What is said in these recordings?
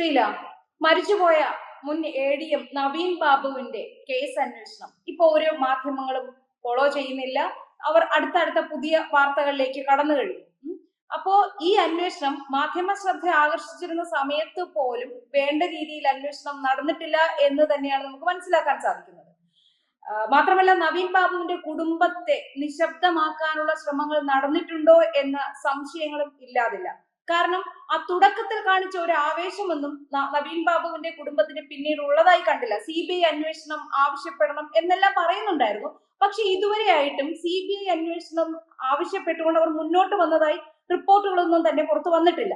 ശ്രീല മരിച്ചുപോയ മുൻ A D M Naveen ബാബുവിന്റെ കേസ് അന്വേഷണം. ഇപ്പൊ ഓരോ മാധ്യമങ്ങളും ഫോളോ ചെയ്യുന്നില്ല. അവർ അടുത്തടുത്ത പുതിയ വാർത്തകളിലേക്ക് കടന്നു കഴിഞ്ഞു. അപ്പോ ഈ അന്വേഷണം മാധ്യമ ശ്രദ്ധ ആകർഷിച്ചിരുന്ന സമയത്ത് പോലും വേണ്ട രീതിയിൽ അന്വേഷണം നടന്നിട്ടില്ല എന്ന് തന്നെയാണ് നമുക്ക് മനസ്സിലാക്കാൻ സാധിക്കുന്നത്. മാത്രമല്ല നവീൻ ബാബുവിന്റെ കുടുംബത്തെ നിശബ്ദമാക്കാനുള്ള ശ്രമങ്ങൾ നടന്നിട്ടുണ്ടോ എന്ന സംശയങ്ങളും ഇല്ലാതില്ല. കാരണം ആ തുടക്കത്തിൽ കാണിച്ച ഒരു ആവേശമൊന്നും നവീൻ ബാബുവിന്റെ കുടുംബത്തിന് പിന്നീട് ഉള്ളതായി കണ്ടില്ല. സി ബി ഐ അന്വേഷണം ആവശ്യപ്പെടണം എന്നെല്ലാം പറയുന്നുണ്ടായിരുന്നു. പക്ഷെ ഇതുവരെയായിട്ടും സി ബി ഐ അന്വേഷണം ആവശ്യപ്പെട്ടുകൊണ്ട് അവർ മുന്നോട്ട് വന്നതായി റിപ്പോർട്ടുകളൊന്നും തന്നെ പുറത്തു വന്നിട്ടില്ല.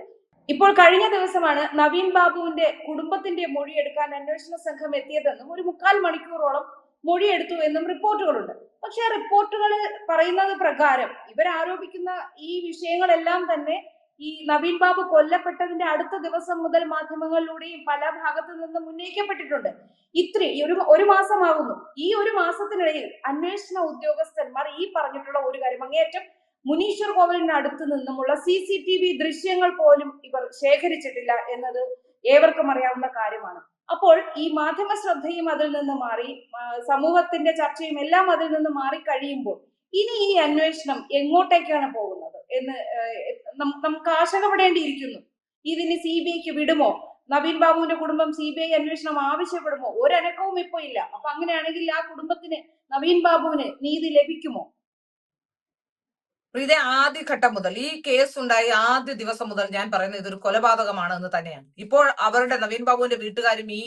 ഇപ്പോൾ കഴിഞ്ഞ ദിവസമാണ് നവീൻ ബാബുവിന്റെ കുടുംബത്തിന്റെ മൊഴിയെടുക്കാൻ അന്വേഷണ സംഘം എത്തിയതെന്നും ഒരു മുക്കാൽ മണിക്കൂറോളം മൊഴിയെടുത്തു എന്നും റിപ്പോർട്ടുകളുണ്ട്. പക്ഷെ ആ റിപ്പോർട്ടുകളിൽ പറയുന്നത് പ്രകാരം ഇവരാരോപിക്കുന്ന ഈ വിഷയങ്ങളെല്ലാം തന്നെ ഈ നവീൻ ബാബു കൊല്ലപ്പെട്ടതിന്റെ അടുത്ത ദിവസം മുതൽ മാധ്യമങ്ങളിലൂടെയും പല ഭാഗത്തു നിന്നും ഉന്നയിക്കപ്പെട്ടിട്ടുണ്ട്. ഇത്രയും ഒരു ഒരു മാസമാകുന്നു ഈ ഒരു മാസത്തിനിടയിൽ അന്വേഷണ ഉദ്യോഗസ്ഥന്മാർ ഈ പറഞ്ഞിട്ടുള്ള ഒരു കാര്യം അങ്ങേയറ്റം മുനീശ്വർ കോവിലിന് അടുത്ത് നിന്നുമുള്ള സി സി ടി വി ദൃശ്യങ്ങൾ പോലും ഇവർ ശേഖരിച്ചിട്ടില്ല എന്നത് ഏവർക്കും അറിയാവുന്ന കാര്യമാണ്. അപ്പോൾ ഈ മാധ്യമ ശ്രദ്ധയും അതിൽ നിന്ന് മാറി സമൂഹത്തിന്റെ ചർച്ചയും എല്ലാം അതിൽ നിന്ന് മാറി കഴിയുമ്പോൾ ഇനി ഈ അന്വേഷണം എങ്ങോട്ടേക്കാണ് പോകുന്നത്? എന്ന് നമുക്ക് ആശങ്കപ്പെടേണ്ടിയിരിക്കുന്നു. ഇതിന് സി ബി ഐക്ക് വിടുമോ? നവീൻ ബാബുവിന്റെ കുടുംബം സി ബി ഐ അന്വേഷണം ആവശ്യപ്പെടുമോ? ഒരനക്കവും ഇപ്പൊ ഇല്ല. അപ്പൊ അങ്ങനെയാണെങ്കിൽ ആ കുടുംബത്തിന് നവീൻ ബാബുവിന് നീതി ലഭിക്കുമോ? ഇതേ ആദ്യഘട്ടം മുതൽ ഈ കേസ് ഉണ്ടായി ആദ്യ ദിവസം മുതൽ ഞാൻ പറയുന്നത് ഇതൊരു കൊലപാതകമാണ് എന്ന് തന്നെയാണ്. ഇപ്പോൾ അവരുടെ നവീൻ ബാബുവിന്റെ വീട്ടുകാരും ഈ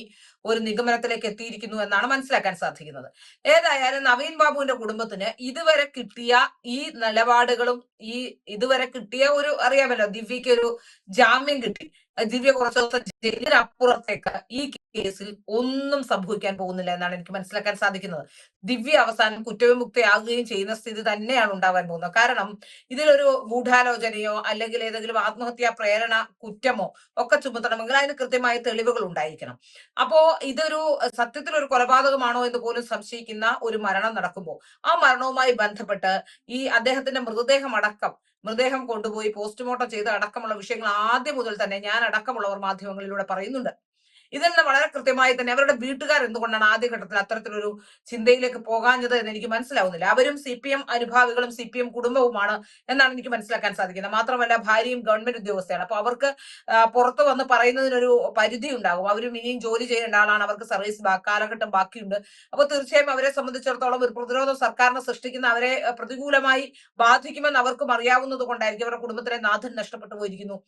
ഒരു നിഗമനത്തിലേക്ക് എത്തിയിരിക്കുന്നു എന്നാണ് മനസ്സിലാക്കാൻ സാധിക്കുന്നത്. ഏതായാലും നവീൻ ബാബുവിന്റെ കുടുംബത്തിന് ഇതുവരെ കിട്ടിയ ഈ നിലപാടുകളും ഈ ഇതുവരെ കിട്ടിയ ഒരു അറിയാമല്ലോ ദിവ്യക്ക് ഒരു ജാമ്യം കിട്ടി. ദിവ്യ കുറച്ച് ദിവസം ജയിലിനപ്പുറത്തേക്ക് ഈ കേസിൽ ഒന്നും സംഭവിക്കാൻ പോകുന്നില്ല എന്നാണ് എനിക്ക് മനസ്സിലാക്കാൻ സാധിക്കുന്നത്. ദിവ്യ അവസാനം കുറ്റവിമുക്തയാകുകയും ചെയ്യുന്ന സ്ഥിതി തന്നെയാണ് ഉണ്ടാവാൻ പോകുന്നത്. കാരണം ഇതിലൊരു ഗൂഢാലോചനയോ അല്ലെങ്കിൽ ഏതെങ്കിലും ആത്മഹത്യാ പ്രേരണ കുറ്റമോ ഒക്കെ ചുമത്തണമെങ്കിൽ അതിന് കൃത്യമായ തെളിവുകൾ ഉണ്ടായിരിക്കണം. അപ്പോ ഇതൊരു സത്യത്തിൽ ഒരു കൊലപാതകമാണോ എന്ന് പോലും സംശയിക്കുന്ന ഒരു മരണം നടക്കുമ്പോൾ ആ മരണവുമായി ബന്ധപ്പെട്ട് ഈ അദ്ദേഹത്തിന്റെ മൃതദേഹം അടക്കം മൃതദേഹം കൊണ്ടുപോയി പോസ്റ്റ്മോർട്ടം ചെയ്ത് അടക്കമുള്ള വിഷയങ്ങൾ ആദ്യം മുതൽ തന്നെ ഞാൻ അടക്കമുള്ളവർ മാധ്യമങ്ങളിലൂടെ പറയുന്നുണ്ട്. നിന്ന് വളരെ കൃത്യമായി തന്നെ അവരുടെ വീട്ടുകാർ എന്തുകൊണ്ടാണ് ആദ്യഘട്ടത്തിൽ അത്തരത്തിലൊരു ചിന്തയിലേക്ക് പോകാഞ്ഞത് എന്ന് എനിക്ക് മനസ്സിലാവുന്നില്ല. അവരും സി പി എം അനുഭാവികളും സി പി എം കുടുംബവുമാണ് എന്നാണ് എനിക്ക് മനസ്സിലാക്കാൻ സാധിക്കുന്നത്. മാത്രമല്ല ഭാര്യയും ഗവൺമെന്റ് ഉദ്യോഗസ്ഥയാണ്. അപ്പൊ അവർക്ക് പുറത്തു വന്ന് പറയുന്നതിനൊരു പരിധി ഉണ്ടാകും. അവരും ഇനിയും ജോലി ചെയ്യേണ്ട ആളാണ്. അവർക്ക് സർവീസ് കാലഘട്ടം ബാക്കിയുണ്ട്. അപ്പൊ തീർച്ചയായും അവരെ സംബന്ധിച്ചിടത്തോളം ഒരു പ്രതിരോധം സർക്കാരിനെ സൃഷ്ടിക്കുന്ന അവരെ പ്രതികൂലമായി ബാധിക്കുമെന്ന് അവർക്കും അറിയാവുന്നത് കൊണ്ടായിരിക്കും അവരുടെ കുടുംബത്തിലെ നാഥൻ നഷ്ടപ്പെട്ടു പോയിരിക്കുന്നു.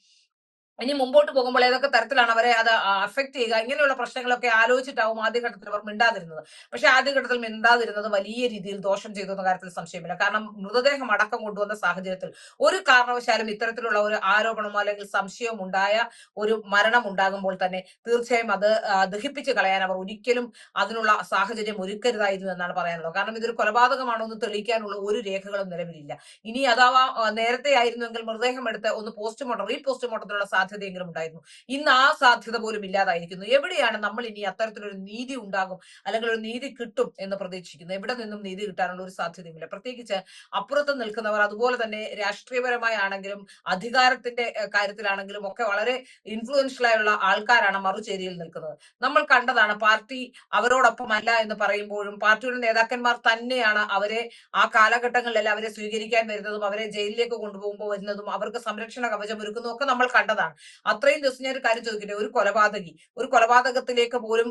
ഇനി മുമ്പോട്ട് പോകുമ്പോൾ ഏതൊക്കെ തരത്തിലാണ് അവരെ അത് അഫക്ട് ചെയ്യുക? ഇങ്ങനെയുള്ള പ്രശ്നങ്ങളൊക്കെ ആലോചിച്ചിട്ടാവും ആദ്യഘട്ടത്തിൽ അവർ മിണ്ടാതിരുന്നത്. പക്ഷെ ആദ്യഘട്ടത്തിൽ മിണ്ടാതിരുന്നത് വലിയ രീതിയിൽ ദോഷം ചെയ്തു എന്ന കാര്യത്തിൽ സംശയമില്ല. കാരണം മൃതദേഹം അടക്കം കൊണ്ടുവന്ന സാഹചര്യത്തിൽ ഒരു കാരണവശാലും ഇത്തരത്തിലുള്ള ഒരു ആരോപണമോ അല്ലെങ്കിൽ സംശയവും ഉണ്ടായ ഒരു മരണം ഉണ്ടാകുമ്പോൾ തന്നെ തീർച്ചയായും അത് ദഹിപ്പിച്ച് കളയാൻ അവർ ഒരിക്കലും അതിനുള്ള സാഹചര്യം ഒരുക്കരുതായിരുന്നു എന്നാണ് പറയാനുള്ളത്. കാരണം ഇതൊരു കൊലപാതകമാണോ എന്ന് തെളിയിക്കാനുള്ള ഒരു രേഖകളും നിലവിലില്ല. ഇനി അഥവാ നേരത്തെ ആയിരുന്നുവെങ്കിൽ മൃതദേഹം എടുത്ത് ഒന്ന് പോസ്റ്റ്മോർട്ടം റീ പോസ്റ്റ്മോർട്ടത്തിനുള്ള സാധ്യതയെങ്കിലും ഉണ്ടായിരുന്നു. ഇന്ന് ആ സാധ്യത പോലും ഇല്ലാതായിരിക്കുന്നു. എവിടെയാണ് നമ്മൾ ഇനി അത്തരത്തിലൊരു നീതി ഉണ്ടാകും? അല്ലെങ്കിൽ ഒരു നീതി കിട്ടും എന്ന് പ്രതീക്ഷിക്കുന്നു. എവിടെ നിന്നും നീതി കിട്ടാനുള്ള ഒരു സാധ്യതയുമില്ല. പ്രത്യേകിച്ച് അപ്പുറത്ത് നിൽക്കുന്നവർ അതുപോലെ തന്നെ രാഷ്ട്രീയപരമായി ആണെങ്കിലും അധികാരത്തിന്റെ കാര്യത്തിലാണെങ്കിലും ഒക്കെ വളരെ ഇൻഫ്ലുവൻഷ്യൽ ആയുള്ള ആൾക്കാരാണ് മറുചേരിയിൽ നിൽക്കുന്നത്. നമ്മൾ കണ്ടതാണ് പാർട്ടി അവരോടൊപ്പം അല്ല എന്ന് പറയുമ്പോഴും പാർട്ടിയുടെ നേതാക്കന്മാർ തന്നെയാണ് അവരെ ആ കാലഘട്ടങ്ങളിലെല്ലാം അവരെ സ്വീകരിക്കാൻ വരുന്നതും അവരെ ജയിലിലേക്ക് കൊണ്ടുപോകുമ്പോൾ വരുന്നതും അവർക്ക് സംരക്ഷണ കവചം ഒരുക്കുന്നതും ഒക്കെ നമ്മൾ കണ്ടതാണ്. അത്രയും ദിവസം ഞാൻ ഒരു കാര്യം ചോദിക്കട്ടെ? ഒരു കൊലപാതകി. ഒരു കൊലപാതകത്തിലേക്ക് പോലും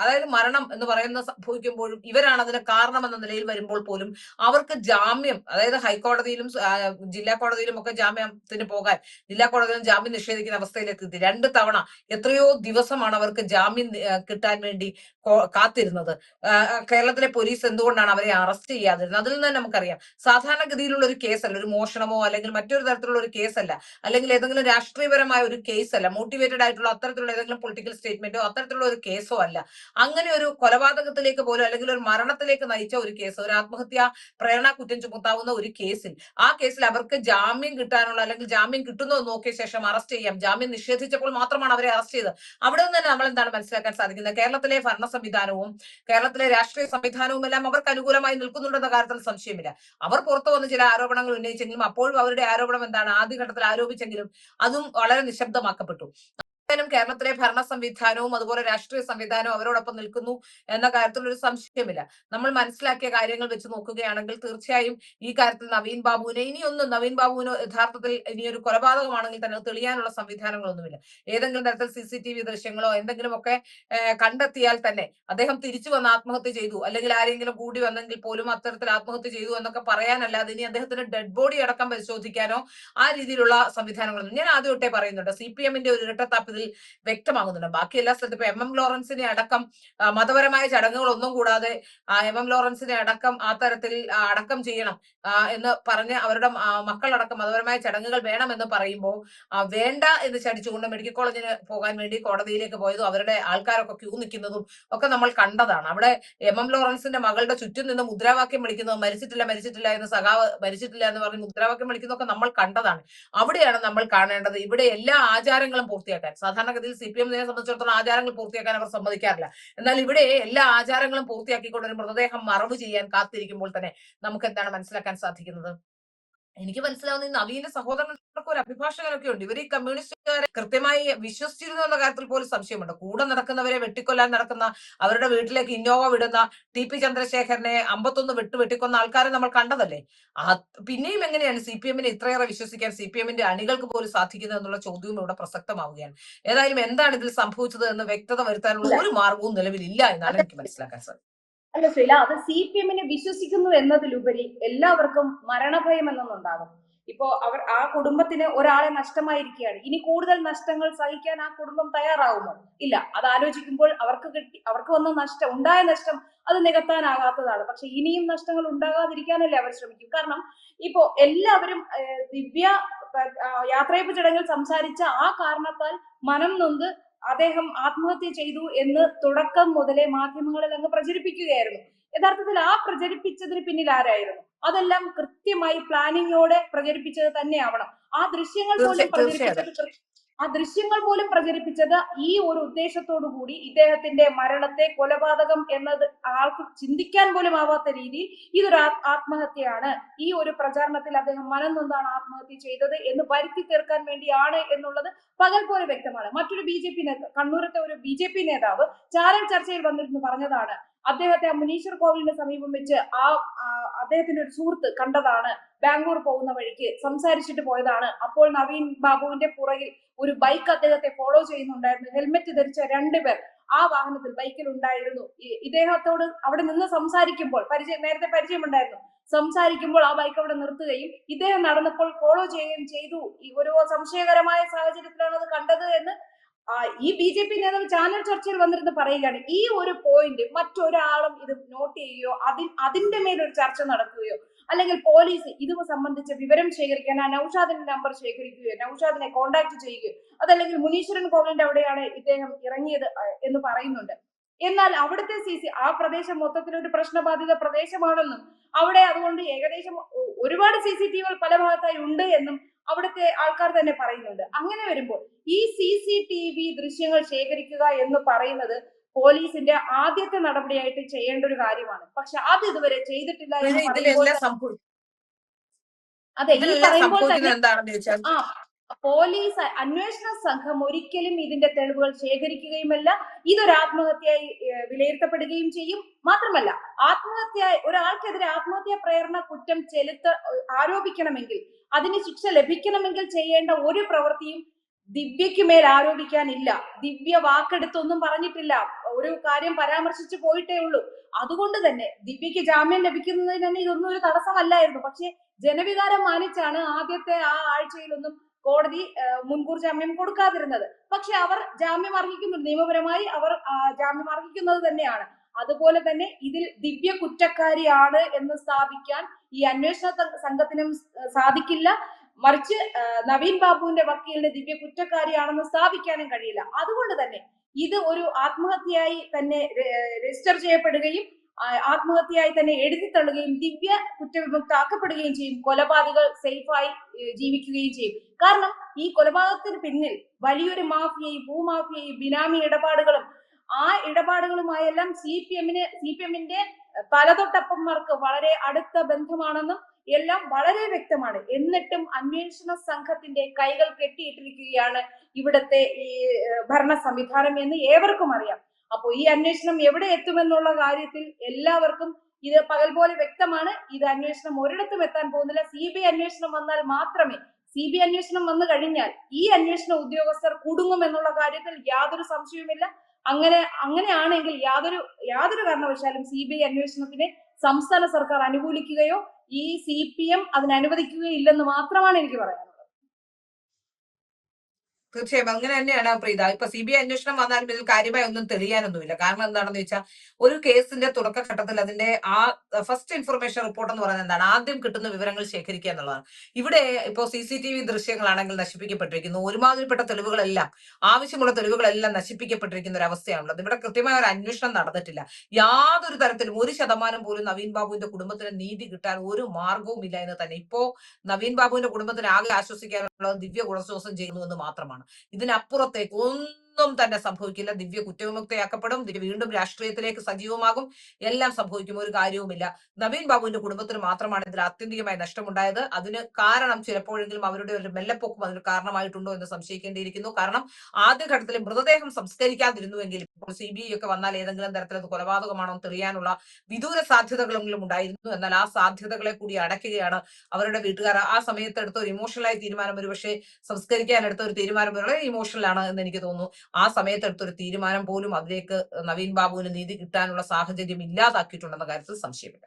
അതായത് മരണം എന്ന് പറയുന്ന സംഭവിക്കുമ്പോഴും ഇവരാണ് അതിന് കാരണം എന്ന നിലയിൽ വരുമ്പോൾ പോലും അവർക്ക് ജാമ്യം അതായത് ഹൈക്കോടതിയിലും ജില്ലാ കോടതിയിലും ഒക്കെ ജാമ്യത്തിന് പോകാൻ ജില്ലാ കോടതിയിലും ജാമ്യം നിഷേധിക്കുന്ന അവസ്ഥയിലേക്ക് എത്തി. രണ്ട് തവണ എത്രയോ ദിവസമാണ് അവർക്ക് ജാമ്യം കിട്ടാൻ വേണ്ടി കാത്തിരുന്നത്. കേരളത്തിലെ പോലീസ് എന്തുകൊണ്ടാണ് അവരെ അറസ്റ്റ് ചെയ്യാതിരുന്നത്? അതിൽ നിന്ന് നമുക്കറിയാം. സാധാരണഗതിയിലുള്ള ഒരു കേസല്ല ഒരു മോഷണമോ അല്ലെങ്കിൽ മറ്റൊരു തരത്തിലുള്ള ഒരു കേസല്ല അല്ലെങ്കിൽ ഏതെങ്കിലും രാഷ്ട്രീയപരമായ ഒരു കേസ് അല്ല. മോട്ടിവേറ്റഡ് ആയിട്ടുള്ള അത്തരത്തിലുള്ള ഏതെങ്കിലും പൊളിറ്റിക്കൽ സ്റ്റേറ്റ്മെന്റോ അത്തരത്തിലുള്ള ഒരു കേസോ അല്ല. അങ്ങനെ ഒരു കൊലപാതകത്തിലേക്ക് പോലും അല്ലെങ്കിൽ ഒരു മരണത്തിലേക്ക് നയിച്ച ഒരു കേസ് ഒരു ആത്മഹത്യ പ്രേരണ കുറ്റം ചുമത്താവുന്ന ഒരു കേസിൽ ആ കേസിൽ അവർക്ക് ജാമ്യം കിട്ടാനുള്ള അല്ലെങ്കിൽ ജാമ്യം കിട്ടുന്നോ നോക്കിയ ശേഷം അറസ്റ്റ് ചെയ്യാം. ജാമ്യം നിഷേധിച്ചപ്പോൾ മാത്രമാണ് അവരെ അറസ്റ്റ് ചെയ്തത്. അവിടെ നിന്ന് തന്നെ നമ്മൾ എന്താണ് മനസ്സിലാക്കാൻ സാധിക്കുന്നത്? കേരളത്തിലെ ഭരണ സംവിധാനവും കേരളത്തിലെ രാഷ്ട്രീയ സംവിധാനവും എല്ലാം അവർക്ക് അനുകൂലമായി നിൽക്കുന്നുണ്ടെന്ന കാര്യത്തിൽ സംശയമില്ല. അവർ പുറത്തു വന്ന് ചില ആരോപണങ്ങൾ ഉന്നയിച്ചെങ്കിലും അപ്പോഴും അവരുടെ ആരോപണം എന്താണ്? ആദ്യഘട്ടത്തിൽ ആരോപിച്ചെങ്കിലും അതും വളരെ നിശബ്ദമാക്കപ്പെട്ടു. എന്തായാലും കേരളത്തിലെ ഭരണ സംവിധാനവും അതുപോലെ രാഷ്ട്രീയ സംവിധാനവും അവരോടൊപ്പം നിൽക്കുന്നു എന്ന കാര്യത്തിൽ ഒരു സംശയമില്ല. നമ്മൾ മനസ്സിലാക്കിയ കാര്യങ്ങൾ വെച്ച് നോക്കുകയാണെങ്കിൽ തീർച്ചയായും ഈ കാര്യത്തിൽ നവീൻ ബാബുവിനെ ഇനിയൊന്നും നവീൻ ബാബുവിന് യഥാർത്ഥത്തിൽ ഇനിയൊരു കൊലപാതകമാണെങ്കിൽ തന്നെ തെളിയാനുള്ള സംവിധാനങ്ങളൊന്നുമില്ല. ഏതെങ്കിലും തരത്തിൽ സി സി ടി വി ദൃശ്യങ്ങളോ എന്തെങ്കിലുമൊക്കെ കണ്ടെത്തിയാൽ തന്നെ അദ്ദേഹം തിരിച്ചു വന്ന് ആത്മഹത്യ ചെയ്തു. അല്ലെങ്കിൽ ആരെങ്കിലും കൂടി വന്നെങ്കിൽ പോലും അത്തരത്തിൽ ആത്മഹത്യ ചെയ്തു എന്നൊക്കെ പറയാനല്ലാതെ ഇനി അദ്ദേഹത്തിന്റെ ഡെഡ് ബോഡി അടക്കം പരിശോധിക്കാനോ ആ രീതിയിലുള്ള സംവിധാനങ്ങളൊന്നും. ഞാൻ ആദ്യം തൊട്ടേ പറയുന്നുണ്ട്. സി പി എമ്മിന്റെ ഒരു ഇരട്ടത്താപ്പ് ഇതിൽ വ്യക്തമാകുന്നുണ്ട്. ബാക്കി എല്ലാ സ്ഥലത്തും ഇപ്പൊ എം എം ലോറൻസിനെ അടക്കം മതപരമായ ചടങ്ങുകളൊന്നും കൂടാതെ എം എം ലോറൻസിനെ അടക്കം ആ തരത്തിൽ അടക്കം ചെയ്യണം എന്ന് പറഞ്ഞ് അവരുടെ മക്കളടക്കം മതപരമായ ചടങ്ങുകൾ വേണമെന്ന് പറയുമ്പോൾ വേണ്ട എന്ന് ചടിച്ചുകൊണ്ട് മെഡിക്കൽ കോളേജിന് പോകാൻ വേണ്ടി കോടതിയിലേക്ക് പോയതും അവരുടെ ആൾക്കാരൊക്കെ ക്യൂ നിൽക്കുന്നതും ഒക്കെ നമ്മൾ കണ്ടതാണ്. അവിടെ എം എം ലോറൻസിന്റെ മകളുടെ ചുറ്റും നിന്ന് മുദ്രാവാക്യം വിളിക്കുന്നത് മരിച്ചിട്ടില്ല മരിച്ചിട്ടില്ല എന്ന് സഖാവ് മരിച്ചിട്ടില്ല എന്ന് പറഞ്ഞ് മുദ്രാവാക്യം വിളിക്കുന്നതൊക്കെ നമ്മൾ കണ്ടതാണ്. അവിടെയാണ് നമ്മൾ കാണേണ്ടത്. ഇവിടെ എല്ലാ ആചാരങ്ങളും പൂർത്തിയാക്കാൻ സാധാരണഗതിയിൽ സി പി എമ്മിനെ സംബന്ധിച്ചിടത്തോളം ആചാരങ്ങൾ പൂർത്തിയാക്കാൻ അവർ സമ്മതിക്കാറില്ല. എന്നാൽ ഇവിടെ എല്ലാ ആചാരങ്ങളും പൂർത്തിയാക്കിക്കൊണ്ട് ഒരു മൃതദേഹം മറവ് ചെയ്യാൻ കാത്തിരിക്കുമ്പോൾ തന്നെ നമുക്ക് എന്താണ് മനസ്സിലാക്കാൻ സാധിക്കുന്നത്? എനിക്ക് മനസ്സിലാവുന്ന ഈ നവീന സഹോദരങ്ങൾക്ക് ഒരു അഭിഭാഷകനൊക്കെ ഉണ്ട്. ഇവർ ഈ കമ്മ്യൂണിസ്റ്റുകാരെ കൃത്യമായി വിശ്വസിച്ചിരുന്നു എന്ന കാര്യത്തിൽ പോലും സംശയമുണ്ട്. കൂടെ നടക്കുന്നവരെ വെട്ടിക്കൊല്ലാൻ നടക്കുന്ന അവരുടെ വീട്ടിലേക്ക് ഇന്നോവ വിടുന്ന ടി പി ചന്ദ്രശേഖരനെ അമ്പത്തൊന്ന് വെട്ട് വെട്ടിക്കൊന്ന ആൾക്കാരെ നമ്മൾ കണ്ടതല്ലേ? ആ പിന്നെയും എങ്ങനെയാണ് സി പി എമ്മിനെ ഇത്രയേറെ വിശ്വസിക്കാൻ സി പി എമ്മിന്റെ അണികൾക്ക് പോലും സാധിക്കുന്നത് എന്നുള്ള ചോദ്യവും ഇവിടെ പ്രസക്തമാവുകയാണ്. ഏതായാലും എന്താണ് ഇതിൽ സംഭവിച്ചത് എന്ന് വ്യക്തത വരുത്താനുള്ള ഒരു മാർഗവും നിലവിലില്ല എന്നാണ് എനിക്ക് മനസ്സിലാക്കാൻ സാധിക്കുന്നത്. അല്ല ശ്രീല അത് സി പി എമ്മിനെ വിശ്വസിക്കുന്നു എന്നതിലുപരി എല്ലാവർക്കും മരണഭയം എന്നൊന്നുണ്ടാകും. ഇപ്പോ അവർ ആ കുടുംബത്തിന് ഒരാളെ നഷ്ടമായിരിക്കുകയാണ്. ഇനി കൂടുതൽ നഷ്ടങ്ങൾ സഹിക്കാൻ ആ കുടുംബം തയ്യാറാവുമോ? ഇല്ല. അത് ആലോചിക്കുമ്പോൾ അവർക്ക് കിട്ടി അവർക്ക് വന്ന നഷ്ടം ഉണ്ടായ നഷ്ടം അത് നികത്താനാകാത്തതാണ്. പക്ഷെ ഇനിയും നഷ്ടങ്ങൾ ഉണ്ടാകാതിരിക്കാനല്ലേ അവർ ശ്രമിക്കും. കാരണം ഇപ്പോ എല്ലാവരും ദിവ്യ യാത്രയപ്പ് ചടങ്ങിൽ സംസാരിച്ച ആ കാരണത്താൽ മനം നൊന്ത് അദ്ദേഹം ആത്മഹത്യ ചെയ്തു എന്ന് തുടക്കം മുതലേ മാധ്യമങ്ങളിൽ അങ്ങ് പ്രചരിപ്പിക്കുകയായിരുന്നു. യഥാർത്ഥത്തിൽ ആ പ്രചരിപ്പിച്ചതിന് പിന്നിൽ ആരായിരുന്നു? അതെല്ലാം കൃത്യമായി പ്ലാനിങ്ങോടെ പ്രചരിപ്പിച്ചത് തന്നെയാവണം. ആ ദൃശ്യങ്ങൾ പോലും പ്രചരിപ്പിച്ചത് ആ ദൃശ്യങ്ങൾ പോലും പ്രചരിപ്പിച്ചത് ഈ ഒരു ഉദ്ദേശത്തോടു കൂടി ഇദ്ദേഹത്തിന്റെ മരണത്തെ കൊലപാതകം എന്നത് ആൾക്ക് ചിന്തിക്കാൻ പോലും ആവാത്ത രീതിയിൽ ഇതൊരു ആത്മഹത്യയാണ്. ഈ ഒരു പ്രചാരണത്തിൽ അദ്ദേഹം മനം നൊന്താണ് ആത്മഹത്യ ചെയ്തത് എന്ന് വരുത്തി തീർക്കാൻ വേണ്ടിയാണ് എന്നുള്ളത് പകൽ പോലെ വ്യക്തമാണ്. മറ്റൊരു ബി ജെ പി നേതാവ് കണ്ണൂരത്തെ ഒരു ബി ജെ പി നേതാവ് ചാനൽ ചർച്ചയിൽ വന്നിരുന്നു പറഞ്ഞതാണ്. അദ്ദേഹത്തെ മുനീശ്വർ കോവിലിന്റെ സമീപം വെച്ച് ആ അദ്ദേഹത്തിന്റെ ഒരു സുഹൃത്ത് കണ്ടതാണ്. ബാംഗ്ലൂർ പോകുന്ന വഴിക്ക് സംസാരിച്ചിട്ട് പോയതാണ്. അപ്പോൾ നവീൻ ബാബുവിന്റെ പുറകിൽ ഒരു ബൈക്ക് അദ്ദേഹത്തെ ഫോളോ ചെയ്യുന്നുണ്ടായിരുന്നു. ഹെൽമെറ്റ് ധരിച്ച രണ്ടുപേർ ആ വാഹനത്തിൽ ബൈക്കിൽ ഉണ്ടായിരുന്നു. ഇദ്ദേഹത്തോട് അവിടെ നിന്ന് സംസാരിക്കുമ്പോൾ പരിചയം നേരത്തെ പരിചയമുണ്ടായിരുന്നു. സംസാരിക്കുമ്പോൾ ആ ബൈക്ക് അവിടെ നിർത്തുകയും ഇദ്ദേഹം നടന്നപ്പോൾ ഫോളോ ചെയ്യുകയും ചെയ്തു. ഒരു സംശയകരമായ സാഹചര്യത്തിലാണ് അത് കണ്ടത് എന്ന് ഈ ബി ജെ പി നേതാവ് ചാനൽ ചർച്ചയിൽ വന്നിരുന്ന് പറയുകയാണ് ഈ ഒരു പോയിന്റ് മറ്റൊരാളും ഇത് നോട്ട് ചെയ്യുകയോ അതിൽ അതിന്റെ മേലൊരു ചർച്ച നടക്കുകയോ അല്ലെങ്കിൽ പോലീസ് ഇത് സംബന്ധിച്ച വിവരം ശേഖരിക്കാൻ ആ നൌഷാദിന്റെ നമ്പർ ശേഖരിക്കുകയോ നൌഷാദിനെ കോണ്ടാക്ട് ചെയ്യുകയോ അതല്ലെങ്കിൽ മുനീശ്വരൻ കോവിലിന്റെ അവിടെയാണ് ഇദ്ദേഹം ഇറങ്ങിയത് എന്ന് പറയുന്നുണ്ട്. എന്നാൽ അവിടുത്തെ സി സി ആ പ്രദേശം മൊത്തത്തിൽ ഒരു പ്രശ്നബാധിത പ്രദേശമാണെന്നും അവിടെ അതുകൊണ്ട് ഏകദേശം ഒരുപാട് സി സി ടി വികൾ പല ഭാഗത്തായി ഉണ്ട് എന്നും അവിടുത്തെ ആൾക്കാർ തന്നെ പറയുന്നുണ്ട്. അങ്ങനെ വരുമ്പോൾ ഈ സി സി ടി വി ദൃശ്യങ്ങൾ ശേഖരിക്കുക എന്ന് പറയുന്നത് പോലീസിന്റെ ആദ്യത്തെ നടപടിയായിട്ട് ചെയ്യേണ്ട ഒരു കാര്യമാണ്. പക്ഷെ അത് ഇതുവരെ ചെയ്തിട്ടില്ല അതെ ഈ പറയുമ്പോൾ തന്നെ ആ പോലീസ് അന്വേഷണ സംഘം ഒരിക്കലും ഇതിന്റെ തെളിവുകൾ ശേഖരിക്കുകയുമല്ല. ഇതൊരു ആത്മഹത്യയായി വിലയിരുത്തപ്പെടുകയും ചെയ്യും. മാത്രമല്ല ആത്മഹത്യ ഒരാൾക്കെതിരെ ആത്മഹത്യാ പ്രേരണ കുറ്റം ചെലുത്ത ആരോപിക്കണമെങ്കിൽ അതിന് ശിക്ഷ ലഭിക്കണമെങ്കിൽ ചെയ്യേണ്ട ഒരു പ്രവൃത്തിയും ദിവ്യയ്ക്ക് മേൽ ആരോപിക്കാനില്ല. ദിവ്യ വാക്കെടുത്തൊന്നും പറഞ്ഞിട്ടില്ല. ഒരു കാര്യം പരാമർശിച്ചു പോയിട്ടേ ഉള്ളൂ. അതുകൊണ്ട് തന്നെ ദിവ്യയ്ക്ക് ജാമ്യം ലഭിക്കുന്നതിന് തന്നെ ഇതൊന്നും ഒരു തടസ്സമല്ലായിരുന്നു. പക്ഷേ ജനവികാരം മാനിച്ചാണ് ആദ്യത്തെ ആ ആഴ്ചയിലൊന്നും കോടതി മുൻകൂർ ജാമ്യം കൊടുക്കാതിരുന്നത്. പക്ഷെ അവർ ജാമ്യം അർഹിക്കുന്നു നിയമപരമായി അവർ ജാമ്യം അർഹിക്കുന്നത് തന്നെയാണ്. അതുപോലെ തന്നെ ഇതിൽ ദിവ്യ കുറ്റക്കാരിയാണ് എന്ന് സ്ഥാപിക്കാൻ ഈ അന്വേഷണ സംഘത്തിനും സാധിക്കില്ല. മറിച്ച് നവീൻ ബാബുവിന്റെ വക്കീലിന് ദിവ്യ കുറ്റക്കാരിയാണെന്ന് സ്ഥാപിക്കാനും കഴിയില്ല. അതുകൊണ്ട് തന്നെ ഇത് ഒരു ആത്മഹത്യയായി തന്നെ രജിസ്റ്റർ ചെയ്യപ്പെടുകയും ആത്മഹത്യയായി തന്നെ എഴുതി തള്ളുകയും ദിവ്യ കുറ്റവിമുക്താക്കപ്പെടുകയും ചെയ്യും. കൊലപാതകൾ സേഫായി ജീവിക്കുകയും ചെയ്യും. കാരണം ഈ കൊലപാതകത്തിന് പിന്നിൽ വലിയൊരു മാഫിയയും ഭൂമാഫിയയും ബിനാമി ഇടപാടുകളും ആ ഇടപാടുകളുമായെല്ലാം സി പി എമ്മിന് സി പി എമ്മിന്റെ തലതൊട്ടപ്പന്മാർക്ക് വളരെ അടുത്ത ബന്ധമാണെന്നും എല്ലാം വളരെ വ്യക്തമാണ്. എന്നിട്ടും അന്വേഷണ സംഘത്തിന്റെ കൈകൾ കെട്ടിയിട്ടിരിക്കുകയാണ് ഇവിടുത്തെ ഈ ഭരണ സംവിധാനം എന്ന് ഏവർക്കും അറിയാം. അപ്പൊ ഈ അന്വേഷണം എവിടെ എത്തുമെന്നുള്ള കാര്യത്തിൽ എല്ലാവർക്കും ഇത് പകൽ പോലെ വ്യക്തമാണ്. ഇത് അന്വേഷണം ഒരിടത്തും എത്താൻ പോകുന്നില്ല. സി ബി അന്വേഷണം വന്നാൽ മാത്രമേ സി ബി അന്വേഷണം വന്നു കഴിഞ്ഞാൽ ഈ അന്വേഷണ ഉദ്യോഗസ്ഥർ കുടുങ്ങും എന്നുള്ള കാര്യത്തിൽ യാതൊരു സംശയവുമില്ല. അങ്ങനെ അങ്ങനെയാണെങ്കിൽ യാതൊരു യാതൊരു കാരണവശാലും സി ബി ഐ അന്വേഷണത്തിനെ സംസ്ഥാന സർക്കാർ അനുകൂലിക്കുകയോ ഈ സി പി എം അതിനനുവദിക്കുകയോ ഇല്ലെന്ന് മാത്രമാണ് എനിക്ക് പറയാനുള്ളത്. തീർച്ചയായും അങ്ങനെ തന്നെയാണ് പ്രീത. ഇപ്പൊ സി ബി ഐ അന്വേഷണം വന്നാലും ഇതിൽ കാര്യമായി ഒന്നും തെളിയാനൊന്നുമില്ല. കാരണം എന്താണെന്ന് വെച്ചാൽ ഒരു കേസിന്റെ തുടക്കഘട്ടത്തിൽ അതിന്റെ ആ ഫസ്റ്റ് ഇൻഫർമേഷൻ റിപ്പോർട്ട് എന്ന് പറയുന്നത് എന്താണ്? ആദ്യം കിട്ടുന്ന വിവരങ്ങൾ ശേഖരിക്കുക എന്നുള്ളതാണ്. ഇവിടെ ഇപ്പോൾ സി സി ടി വി ദൃശ്യങ്ങളാണെങ്കിൽ നശിപ്പിക്കപ്പെട്ടിരിക്കുന്നു. ഒരുമാതിരിപ്പെട്ട തെളിവുകളെല്ലാം ആവശ്യമുള്ള തെളിവുകളെല്ലാം നശിപ്പിക്കപ്പെട്ടിരിക്കുന്ന ഒരു അവസ്ഥയാണുള്ളത്. ഇവിടെ കൃത്യമായ ഒരു അന്വേഷണം നടന്നിട്ടില്ല. യാതൊരു തരത്തിലും ഒരു ശതമാനം പോലും നവീൻ ബാബുവിന്റെ കുടുംബത്തിന് നീതി കിട്ടാൻ ഒരു മാർഗവും ഇല്ല എന്ന് തന്നെ. ഇപ്പോ നവീൻ ബാബുവിന്റെ കുടുംബത്തിന് ആകെ ആശ്വസിക്കാനുള്ളത് ദിവ്യ ഗുണശ്വാസം ചെയ്യുന്നു എന്ന് മാത്രമാണ്. ഇതിനപ്പുറത്തേക്ക് ഒന്നും തന്നെ സംഭവിക്കില്ല. ദിവ്യ കുറ്റവിമുക്തയാക്കപ്പെടും വീണ്ടും രാഷ്ട്രീയത്തിലേക്ക് സജീവമാകും. എല്ലാം സംഭവിക്കും. ഒരു കാര്യവുമില്ല. നവീൻ ബാബുവിന്റെ കുടുംബത്തിന് മാത്രമാണ് ഇതിൽ ആത്യന്തികമായി നഷ്ടമുണ്ടായത്. അതിന് കാരണം ചിലപ്പോഴെങ്കിലും അവരുടെ ഒരു മെല്ലപ്പൊക്കും അതിന് കാരണമായിട്ടുണ്ടോ എന്ന് സംശയിക്കേണ്ടിയിരിക്കുന്നു. കാരണം ആദ്യഘട്ടത്തിൽ മൃതദേഹം സംസ്കരിക്കാതിരുന്നുവെങ്കിൽ ഇപ്പോൾ സി ബി ഐ ഒക്കെ വന്നാൽ ഏതെങ്കിലും തരത്തിൽ അത് കൊലപാതകമാണോ തെളിയാനുള്ള വിദൂര സാധ്യതകളെങ്കിലും ഉണ്ടായിരുന്നു. എന്നാൽ ആ സാധ്യതകളെ കൂടി അടയ്ക്കുകയാണ് അവരുടെ വീട്ടുകാർ. ആ സമയത്ത് എടുത്ത ഒരു ഇമോഷണലായ തീരുമാനം ഒരു പക്ഷേ സംസ്കരിക്കാനെടുത്ത ഒരു തീരുമാനം വളരെ ഇമോഷണൽ ആണ് എന്ന് എനിക്ക് തോന്നുന്നു. ആ സമയത്ത് എടുത്തൊരു തീരുമാനം പോലും അതിലേക്ക് നവീൻ ബാബുവിന് നീതി കിട്ടാനുള്ള സാഹചര്യം ഇല്ലാതാക്കിയിട്ടുണ്ടെന്ന കാര്യത്തിൽ സംശയമില്ല.